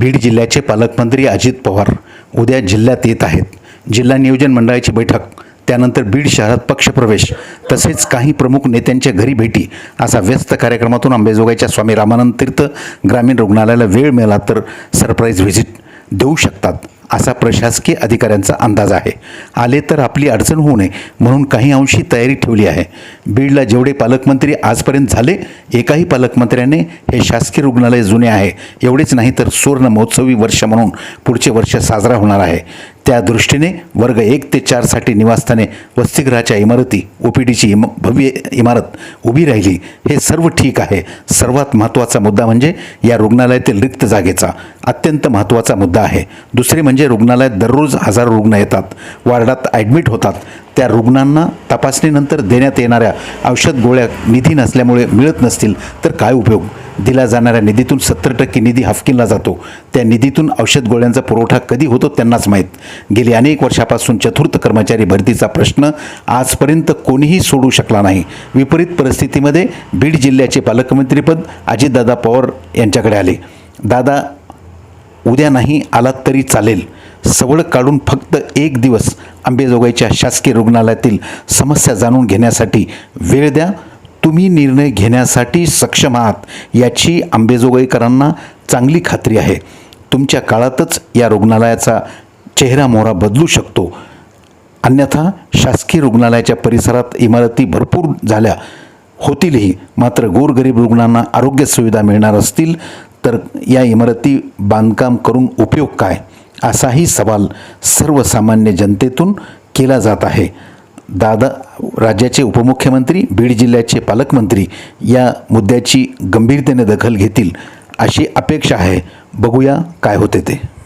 बीड जिल्ह्याचे पालकमंत्री अजित पवार उद्या जिल्ह्यात येत आहेत. जिल्हा नियोजन मंडळाची बैठक त्यानंतर बीड शहरात पक्षप्रवेश तसेच काही प्रमुख नेत्यांच्या घरी भेटी असा व्यस्त कार्यक्रमातून अंबेजोगाईच्या स्वामी रामानंद तीर्थ ग्रामीण रुग्णालयाला वेळ मिळाला तर सरप्राईज व्हिजिट देऊ शकतात. असा प्रशासकीय अधिकाऱ्यांचा अंदाज आहे. आले तर आपली अडचण होऊ नये म्हणून काही अंशी तयारी ठेवली आहे. बीडला जेवढे पालकमंत्री आजपर्यंत झाले एकाही पालकमंत्र्याने हे शासकीय रुग्णालय जुने आहे. एवढेच नाही तर सुवर्ण महोत्सवी वर्ष म्हणून पुढचे वर्ष साजरा होणार आहे. त्या दृष्टीने वर्ग एक ते चारसाठी निवासस्थाने वसतिगृहाच्या इमारती ओ पी डीची इम भव्य इमारत उभी राहिली. हे सर्व ठीक आहे. सर्वात महत्त्वाचा मुद्दा म्हणजे या रुग्णालयातील रिक्त जागेचा अत्यंत महत्त्वाचा मुद्दा आहे. दुसरे म्हणजे रुग्णालयात दररोज हजारो रुग्ण येतात. वार्डात ॲडमिट होतात. त्या रुग्णांना तपासणीनंतर देण्यात येणाऱ्या औषध गोळ्या निधी नसल्यामुळे मिळत नसतील तर काय उपयोग? दिल्या जाणाऱ्या निधीतून सत्तर टक्के निधी हाफकिनला जातो. त्या निधीतून औषध गोळ्यांचा पुरवठा कधी होतो त्यांनाच माहीत. गेली अनेक वर्षापासून चतुर्थ कर्मचारी भरतीचा प्रश्न आजपर्यंत कोणीही सोडू शकला नाही. विपरीत परिस्थितीमध्ये बीड जिल्ह्याचे पालकमंत्रीपद अजितदादा पवार यांच्याकडे आले. दादा उद्या नाही आलात तरी चालेल. सवड काढून फक्त एक दिवस अंबेजोगाईच्या शासकीय रुग्णालयातील समस्या जाणून घेण्यासाठी वेळ द्या. तुम्ही निर्णय घेण्यासाठी सक्षम आहात याची आंबेजोगाईकरांना चांगली खात्री आहे. तुमच्या काळातच या रुग्णालयाचा चेहरा मोहरा बदलू शकतो. अन्यथा शासकीय रुग्णालयाच्या परिसरात इमारती भरपूर झाल्या. होतीलही मात्र गोरगरीब रुग्णांना आरोग्य सुविधा मिळणार असतील तर या इमारती बांधकाम करून उपयोग काय? असाही सवाल सर्वसामान्य जनतेतून केला जात आहे. दादा राज्याचे उपमुख्यमंत्री बीड जिल्ह्याचे पालकमंत्री या मुद्द्याची गंभीरतेने दखल घेतील अशी अपेक्षा आहे. बघूया काय होते ते.